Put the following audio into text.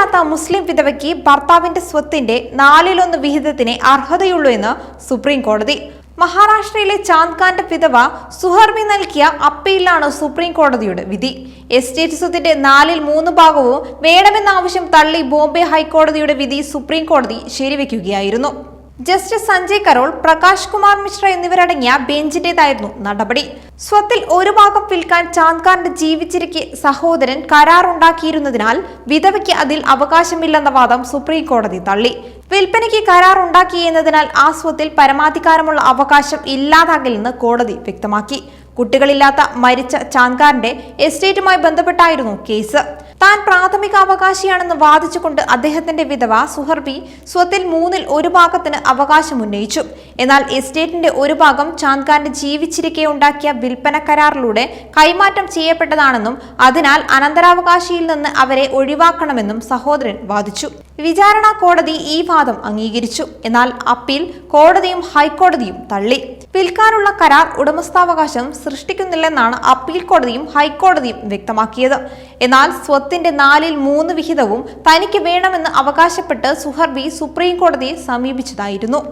കുട്ടികളില്ലാത്ത മുസ്ലിം വിധവയ്ക്ക് ഭർത്താവിന്റെ സ്വത്തിന്റെ നാലിലൊന്ന് വിഹിതത്തിന് അർഹതയുള്ളൂ എന്ന് സുപ്രീം കോടതി. മഹാരാഷ്ട്രയിലെ ചാന്ദ്ഖാന്റെ വിധവ സുഹർമി നൽകിയ അപ്പീലിലാണ് സുപ്രീം കോടതിയുടെ വിധി. എസ്റ്റേറ്റ് സ്വത്തിന്റെ നാലിൽ മൂന്ന് ഭാഗവും വേണമെന്ന ആവശ്യം തള്ളി ബോംബെ ഹൈക്കോടതിയുടെ വിധി സുപ്രീം കോടതി ശരിവെക്കുകയായിരുന്നു. ജസ്റ്റിസ് സഞ്ജയ് കരോൾ പ്രകാശ് കുമാർ മിശ്ര എന്നിവരടങ്ങിയ ബെഞ്ചിന്റേതായിരുന്നു നടപടി. സ്വത്തിൽ ഒരു ഭാഗം വിൽക്കാൻ ചാന്ദ്കാറിന്റെ ജീവിച്ചിരിക്കെ സഹോദരൻ കരാറുണ്ടാക്കിയിരുന്നതിനാൽ വിധവയ്ക്ക് അതിൽ അവകാശമില്ലെന്ന വാദം സുപ്രീം കോടതി തള്ളി. വിൽപ്പനയ്ക്ക് കരാറുണ്ടാക്കി എന്നതിനാൽ ആ സ്വത്തിൽ പരമാധികാരമുള്ള അവകാശം ഇല്ലാതാകില്ലെന്ന് കോടതി വ്യക്തമാക്കി. കുട്ടികളില്ലാത്ത മരിച്ച ചാന്ദ്കാറിന്റെ എസ്റ്റേറ്റുമായി ബന്ധപ്പെട്ടായിരുന്നു കേസ്. താൻ പ്രാഥമിക അവകാശിയാണെന്ന് വാദിച്ചുകൊണ്ട് അദ്ദേഹത്തിന്റെ വിധവ സുഹർബി സ്വത്തിൽ മൂന്നിൽ ഒരു ഭാഗത്തിന് അവകാശം ഉന്നയിച്ചു. എന്നാൽ എസ്റ്റേറ്റിന്റെ ഒരു ഭാഗം ചാന്ദ്കാരന്റെ ജീവിച്ചിരിക്കെ ഉണ്ടാക്കിയ വിൽപ്പന കരാറിലൂടെ കൈമാറ്റം ചെയ്യപ്പെട്ടതാണെന്നും അതിനാൽ അനന്തരാവകാശിയിൽ നിന്ന് അവരെ ഒഴിവാക്കണമെന്നും സഹോദരൻ വാദിച്ചു. വിചാരണ കോടതി ഈ വാദം അംഗീകരിച്ചു. എന്നാൽ അപ്പീൽ കോടതിയും ഹൈക്കോടതിയും തള്ളി. വിൽക്കാനുള്ള കരാർ ഉടമസ്ഥാവകാശം സൃഷ്ടിക്കുന്നില്ലെന്നാണ് അപ്പീൽ കോടതിയും ഹൈക്കോടതിയും വ്യക്തമാക്കിയത്. എന്നാൽ സ്വത്തിന്റെ നാലിൽ മൂന്ന് വിഹിതവും തനിക്ക് വേണമെന്ന് അവകാശപ്പെട്ട് സുഹർബി സുപ്രീം കോടതിയെ സമീപിച്ചതായിരുന്നു.